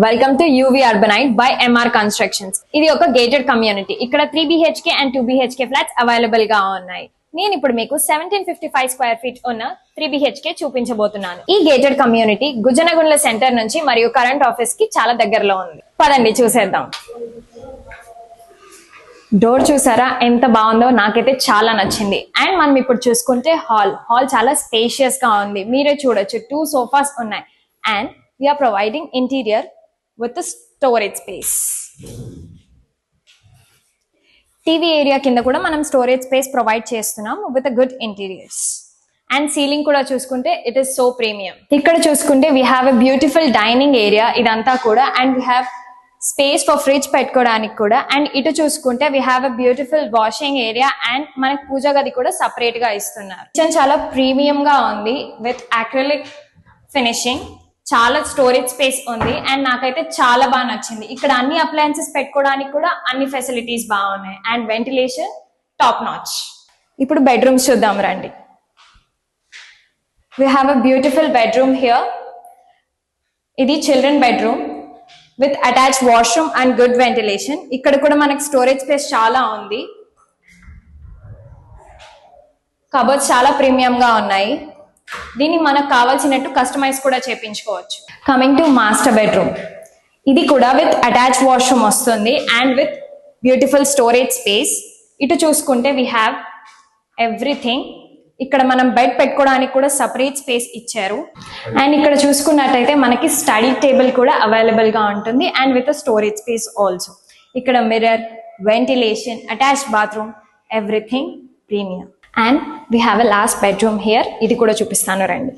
Welcome to UV urbanite by MR constructions ఇది ఒక gated community ఇక్కడ three BHK and two BHK flats అవైలబుల్గా ఉన్నాయి. నేను ఇప్పుడు మీకు seventeen fifty five square feet ఉన్న త్రీ బిహెచ్కే చూపించబోతున్నాను. ఈ గేటెడ్ కమ్యూనిటీ గుజనగుండ్ల సెంటర్ నుంచి మరియు కరెంట్ ఆఫీస్కి చాలా దగ్గరలో ఉంది. పదండి చూసేద్దాం. డోర్ చూసారా? ఎంత బాగుందో నాకైతే చాలా నచ్చింది. అండ్ మనం ఇప్పుడు చూసుకుంటే హాల్ హాల్ చాలా స్పేషియస్గా ఉంది. మీరే చూడొచ్చు. టూ సోఫాస్ ఉన్నాయి. And we are providing interior with storage space TV area కింద కూడా మనం స్టోరేజ్ స్పేస్ ప్రొవైడ్ చేస్తున్నాం with good interiors and ceiling కూడా చూసుకుంటే ఇట్ ఈస్ సో ప్రీమియం ఇక్కడ చూసుకుంటే we have a beautiful dining area ఇదంతా కూడా and we have space for fridge పెట్టుకోవడానికి కూడా. అండ్ ఇటు చూసుకుంటే we have a beautiful washing area and మనకి పూజ గది కూడా సపరేట్గా ఇస్తున్నారు. కిచెన్ చాలా ప్రీమియం గా ఉంది విత్ అక్రిలిక్ ఫినిషింగ్ చాలా స్టోరేజ్ స్పేస్ ఉంది అండ్ నాకైతే చాలా బాగా నచ్చింది. ఇక్కడ అన్ని అప్లయన్సెస్ పెట్టుకోవడానికి కూడా అన్ని ఫెసిలిటీస్ బాగున్నాయి. అండ్ వెంటిలేషన్ టాప్ నాచ్ ఇప్పుడు బెడ్రూమ్స్ చూద్దాం రండి. We have a beautiful bedroom here ఇది children bedroom with attach washroom and good ventilation ఇక్కడ కూడా మనకి స్టోరేజ్ స్పేస్ చాలా ఉంది. కబోర్డ్స్ చాలా ప్రీమియంగా ఉన్నాయి. దీన్ని మనకు కావాల్సినట్టు కస్టమైజ్ కూడా చేపించుకోవచ్చు. కమింగ్ టు మాస్టర్ బెడ్రూమ్ ఇది కూడా విత్ అటాచ్ వాష్రూమ్ వస్తుంది and with beautiful storage space ఇటు చూసుకుంటే వీ హ్యావ్ ఎవ్రీథింగ్ ఇక్కడ మనం బెడ్ పెట్టుకోవడానికి కూడా సపరేట్ స్పేస్ ఇచ్చారు. అండ్ ఇక్కడ చూసుకున్నట్టయితే మనకి స్టడీ టేబుల్ కూడా అవైలబుల్గా ఉంటుంది and with storage space also ఇక్కడ mirror ventilation attach bathroom everything premium and we have a last bedroom here ఇది కూడా చూపిస్తాను రండి.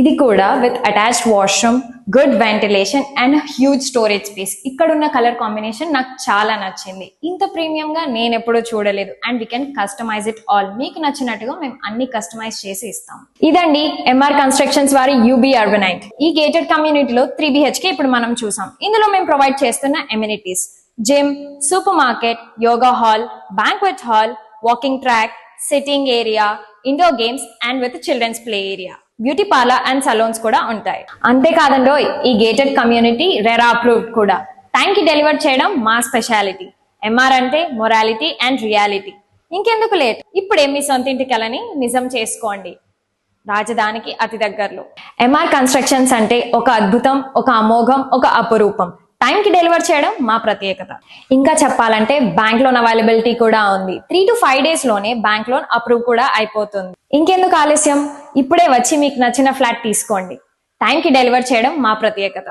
ఇది కూడా with attached washroom good ventilation and huge storage space ఇక్కడ ఉన్న కలర్ కాంబినేషన్ నాకు చాలా నచ్చింది. ఇంత ప్రీమియంగా నేను ఎప్పుడూ చూడలేదు. And we can customize it all మీకు నచ్చినట్టుగా మేము అన్ని కస్టమైజ్ చేసి ఇస్తాం. ఇదండి ఎంఆర్ కన్స్ట్రక్షన్స్ వారి యూబీ అర్బనైట్ ఈ గేటెడ్ కమ్యూనిటీలో త్రీ బిహెచ్కే ఇప్పుడు మనం చూసాం. ఇందులో మేము ప్రొవైడ్ చేస్తున్న amenities gym super market yoga hall banquet hall walking track sitting area indoor games and with children's play area beauty parlour and salons కూడా ఉంటాయి. అంతేకాదండో ఈ గేటెడ్ కమ్యూనిటీ రెరా అప్రూవ్డ్ కూడా. థ్యాంక్కి డెలివర్ చేయడం మా స్పెషాలిటీ ఎంఆర్ అంటే morality and reality ఇంకెందుకు late ఇప్పుడే మీ సొంత ఇంటి కలని నిజం చేసుకోండి. రాజధానికి అతి దగ్గరలో. ఎంఆర్ కన్స్ట్రక్షన్స్ అంటే ఒక అద్భుతం ఒక అమోఘం ఒక అపురూపం. టైంకి డెలివర్ చేయడం మా ప్రత్యేకత. ఇంకా చెప్పాలంటే బ్యాంక్ లోన్ అవైలబిలిటీ కూడా ఉంది. త్రీ టు ఫైవ్ డేస్లోనే బ్యాంక్ లోన్ అప్రూవ్ కూడా అయిపోతుంది. ఇంకెందుకు ఆలస్యం? ఇప్పుడే వచ్చి మీకు నచ్చిన ఫ్లాట్ తీసుకోండి. టైం కి డెలివర్ చేయడం మా ప్రత్యేకత.